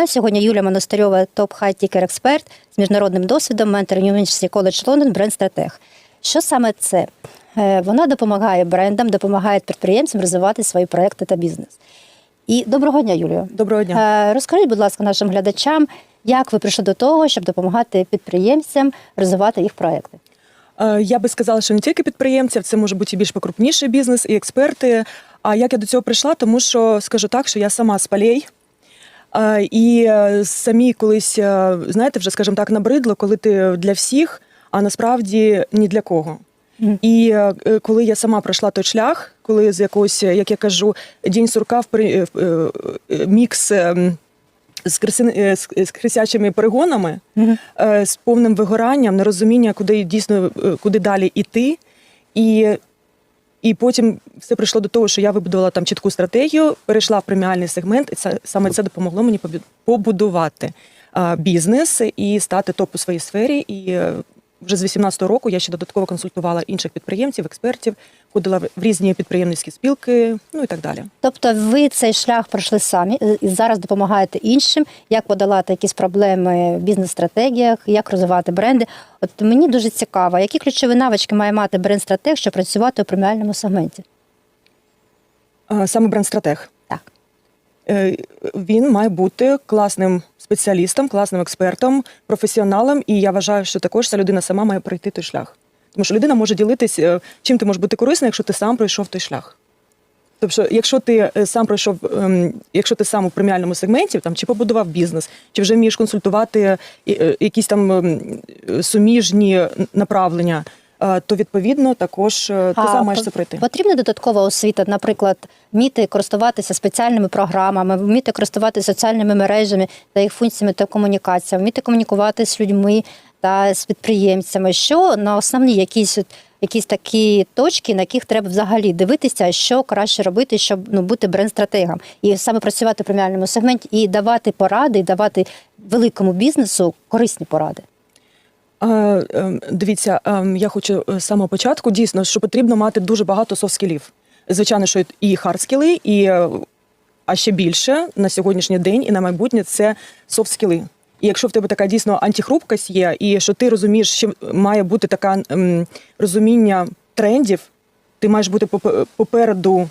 нас сьогодні Юлія Монастирьова, топ хай-тікер експерт з міжнародним досвідом, ментор University College London, бренд стратег. Що саме це? Е, Вона допомагає брендам, допомагає підприємцям розвивати свої проекти та бізнес. І доброго дня, Юлію. Доброго дня. Е, Розкажіть, будь ласка, нашим глядачам, як ви прийшли до того, щоб допомагати підприємцям розвивати їх проекти? Е, Я би сказала, що не тільки підприємців, це може бути і більш покрупніший бізнес, і експерти. А як я до цього прийшла? Тому що скажу так, що я сама з полей. Е, І е, самі колись, е, знаєте, вже скажімо так, набридло, коли ти для всіх, а насправді ні для кого. І коли я сама пройшла той шлях, коли з якогось, як я кажу, день сурка в мікс е, з, е, з, крисячими перегонами, Мгм. е, з повним вигоранням, нерозуміння, куди дійсно куди далі йти. І, і потім все прийшло до того, що я вибудувала там чітку стратегію, перейшла в преміальний сегмент, і це саме це допомогло мені побудувати бізнес і стати топ у своїй сфері. І е, вже з 18-го року я ще додатково консультувала інших підприємців, експертів, ходила в різні підприємницькі спілки, ну і так далі. Тобто ви цей шлях пройшли самі е, і зараз допомагаєте іншим, як подолати якісь проблеми в бізнес-стратегіях, як розвивати бренди. От мені дуже цікаво, які ключові навички має мати бренд-стратег, щоб працювати у преміальному сегменті? Е, Саме бренд-стратег. Е, Він має бути класним спеціалістом, класним експертом, професіоналом. І я вважаю, що також ця людина сама має пройти той шлях. Тому що людина може ділитись, е, чим ти можеш бути корисним, якщо ти сам пройшов той шлях. Тобто, якщо ти е, сам пройшов, ем, якщо ти сам у преміальному сегменті, там чи побудував бізнес, чи вже вмієш консультувати якісь там ем, суміжні направлення, то відповідно також е, ти сам маєш це пройти. Потрібна додаткова освіта, наприклад, вміти користуватися спеціальними програмами, вміти користуватися соціальними мережами та їх функціями та комунікаціями, вміти комунікувати з людьми та з підприємцями. Що на основні якісь якісь такі точки, на яких треба взагалі дивитися, що краще робити, щоб ну бути бренд-стратегом, і саме працювати в преміальному сегменті і давати поради, і давати великому бізнесу корисні поради. А, ем, Дивіться, ем, я хочу е, з самого початку дійсно, що потрібно мати дуже багато софт-скілів. Звичайно, що і хард-скіли, і е, а ще більше на сьогоднішній день і на майбутнє це софт-скіли. І якщо в тебе така дійсно антихрупкость є, і що ти розумієш, що має бути таке розуміння трендів, ти маєш бути попереду,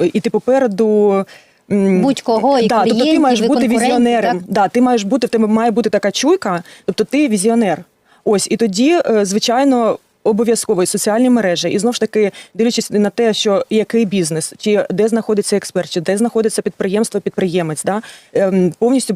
е, іти попереду. Будь-кого, і да, тобто ти маєш і бути візіонером. так? Да, ти маєш бути, в тебе має бути така чуйка, тобто ти візіонер. Ось і тоді, е, звичайно, обов'язково і соціальні мережі, і знов ж таки дивлячись на те, що який бізнес, чи де знаходиться експерт, чи де знаходиться підприємство, підприємець, да повністю повністю